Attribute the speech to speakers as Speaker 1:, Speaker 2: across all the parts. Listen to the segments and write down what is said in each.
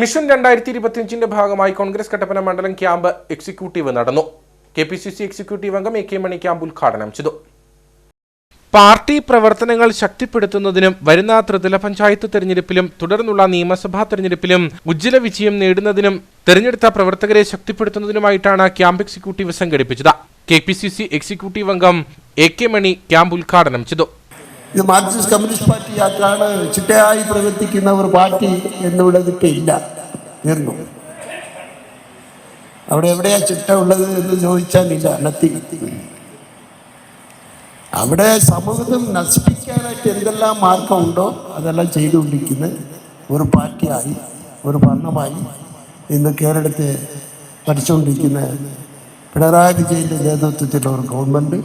Speaker 1: Mission രണ്ടായിരത്തി ഇരുപത്തിയഞ്ചിന്റെ ഭാഗമായി കോൺഗ്രസ് കട്ടപ്പന മണ്ഡലം ക്യാമ്പ് എക്സിക്യൂട്ടീവ് നടന്നു. K P C C executive അംഗം എ കെ മണി ക്യാമ്പ് ഉദ്ഘാടനം ചെയ്തു. പാർട്ടി പ്രവർത്തനങ്ങൾ ശക്തിപ്പെടുത്തുന്നതിനും വരുന്ന ത്രിതല പഞ്ചായത്ത് തെരഞ്ഞെടുപ്പിലും തുടർന്നുള്ള നിയമസഭാ തെരഞ്ഞെടുപ്പിലും ഉജ്ജ്വല വിജയം നേടുന്നതിനും തെരഞ്ഞെടുത്ത പ്രവർത്തകരെ ശക്തിപ്പെടുത്തുന്നതിനുമായിട്ടാണ് ക്യാമ്പ് എക്സിക്യൂട്ടീവ് സംഘടിപ്പിച്ചത്. K P C C executive അംഗം എ കെ മണി ക്യാമ്പ് ഉദ്ഘാടനം ചെയ്തു.
Speaker 2: ഇത് മാർക്സിസ്റ്റ് കമ്മ്യൂണിസ്റ്റ് പാർട്ടി പാർട്ടിയാക്കാണ് ചിട്ടയായി പ്രവർത്തിക്കുന്ന ഒരു പാർട്ടി എന്നുള്ളത് ഇല്ല തീർന്നു. അവിടെ എവിടെയാ ചിട്ട ഉള്ളത് എന്ന് ചോദിച്ചാൽ ഇല്ല നത്തി അവിടെ സമൂഹം നശിപ്പിക്കാനായിട്ട് എന്തെല്ലാം മാർഗമുണ്ടോ അതെല്ലാം ചെയ്തുകൊണ്ടിരിക്കുന്ന ഒരു പാർട്ടിയായി ഒരു ഭരണമായി ഇന്ന് കേരളത്തെ ഭരിച്ചുകൊണ്ടിരിക്കുന്ന പിണറായി വിജയന്റെ നേതൃത്വത്തിലുള്ള ഒരു ഗവൺമെന്റ്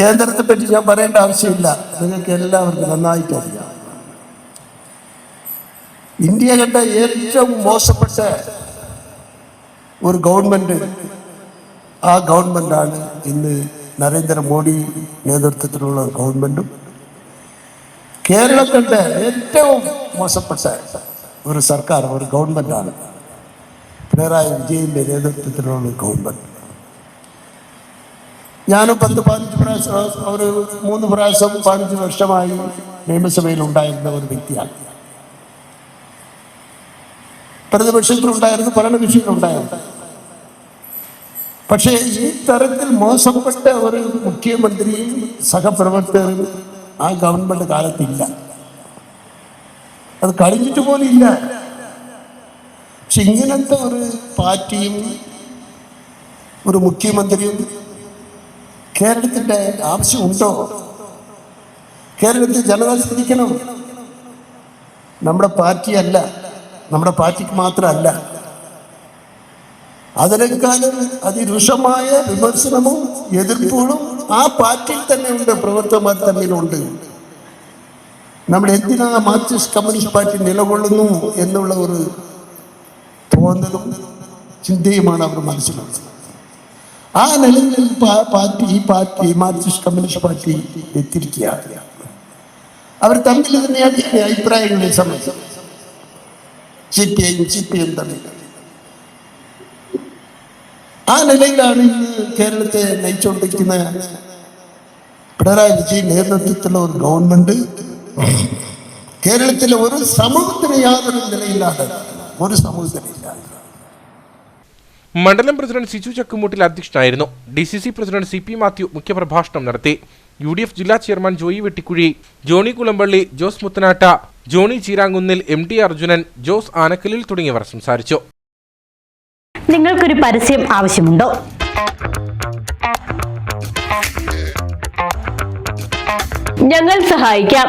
Speaker 2: കേന്ദ്രത്തെ പറ്റി ഞാൻ പറയേണ്ട ആവശ്യമില്ല. നിങ്ങൾക്ക് എല്ലാവർക്കും നന്നായിട്ട് അറിയാം. ഇന്ത്യ കണ്ട ഏറ്റവും മോശപ്പെട്ട ഒരു ഗവൺമെന്റ് ആ ഗവൺമെന്റാണ് ഇന്ന് നരേന്ദ്രമോദി നേതൃത്വത്തിലുള്ള ഒരു കേരളം കണ്ട ഏറ്റവും മോശപ്പെട്ട ഒരു സർക്കാർ ഒരു ഗവൺമെന്റാണ് പിണറായി വിജയന്റെ നേതൃത്വത്തിലുള്ള ഗവൺമെന്റ്. ഞാനും പത്ത് പതിനഞ്ച് പ്രാവശ്യം ഒരു മൂന്ന് പ്രാവശ്യം പതിനഞ്ച് വർഷമായി നിയമസഭയിൽ ഉണ്ടായിരുന്ന ഒരു വ്യക്തിയാണ്. പ്രതിപക്ഷത്തിലുണ്ടായിരുന്നു ഭരണകക്ഷിയിലുണ്ടായിരുന്നു പക്ഷേ ഈ തരത്തിൽ മോശപ്പെട്ട ഒരു മുഖ്യമന്ത്രിയും സഹപ്രവർത്തകരും ആ ഗവൺമെന്റ് കാലത്തില്ല. അത് കഴിഞ്ഞിട്ട് പോലും ഇല്ല. പക്ഷെ ഇങ്ങനത്തെ ഒരു പാർട്ടിയും ഒരു മുഖ്യമന്ത്രിയും കേരളത്തിന്റെ ആവശ്യമുണ്ടോ? കേരളത്തിൽ ജനത ചിന്തിക്കണം നമ്മുടെ പാർട്ടിയല്ല നമ്മുടെ പാർട്ടിക്ക് മാത്രമല്ല. അതിനേക്കാളും അതിരുഷമായ വിമർശനവും എതിർപ്പുകളും ആ പാർട്ടിയിൽ തന്നെ ഉണ്ട് പ്രവർത്തകന്മാർ തമ്മിലുണ്ട്. നമ്മൾ എന്തിനാ മാർക്സിസ്റ്റ് കമ്മ്യൂണിസ്റ്റ് പാർട്ടി നിലകൊള്ളുന്നു എന്നുള്ള ഒരു തോന്നലും ചിന്തയുമാണ് അവർ മനസ്സിലുള്ളത്. ആ നിലയിൽ പാർട്ടി ഈ പാർട്ടി മാർക്സിസ്റ്റ് കമ്മ്യൂണിസ്റ്റ് പാർട്ടി എത്തിയിരിക്കുകയാണ്. അവർ തമ്മിൽ തന്നെയാണ് അഭിപ്രായങ്ങളെ സംബന്ധിച്ചത് സി പി ഐയും സി പി എം തമ്മിൽ. ആ നിലയിലാണ് ഇന്ന് കേരളത്തെ നയിച്ചുകൊണ്ടിരിക്കുന്ന പിണറായി വിജയൻ നേതൃത്വത്തിലുള്ള ഒരു ഗവൺമെന്റ്. കേരളത്തിലെ ഒരു സമൂഹത്തിന് യാതൊരു നിലയില്ലാതെ ഒരു സമൂഹത്തിനില്ല
Speaker 1: മണ്ഡലം പ്രസിഡന്റ് സിജു ചക്കുമൂട്ടിൽ അധ്യക്ഷനായിരുന്നു. D C C president C P Mathew മുഖ്യപ്രഭാഷണം നടത്തി. യു ഡി എഫ് ജില്ലാ chairman Joy Vettikuzhy Johnny Kulampally Jose Muthanatt Johnny Cheerankunnil M T Arjunan Jose Anakkalil തുടങ്ങിയവർ സംസാരിച്ചു.
Speaker 3: നിങ്ങൾക്കൊരു പരസ്യം ആവശ്യമുണ്ടോ? ഞങ്ങൾ സഹായിക്കാം.